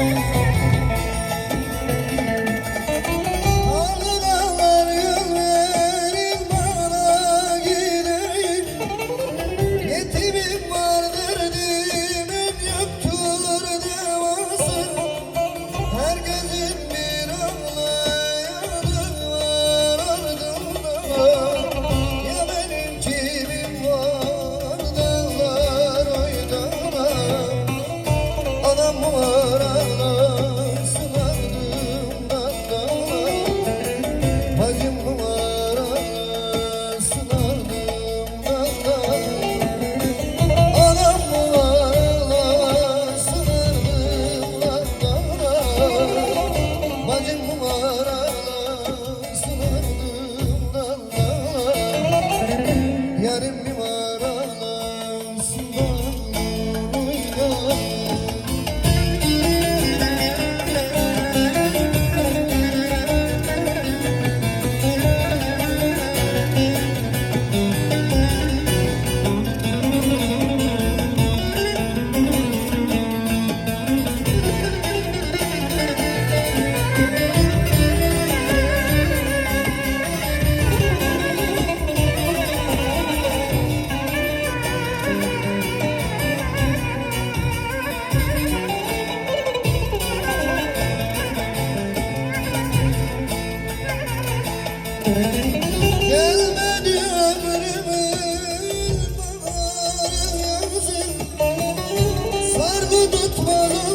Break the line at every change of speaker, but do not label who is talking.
Thank you. Gelmedi ömrümün baharı Sardı tutmadı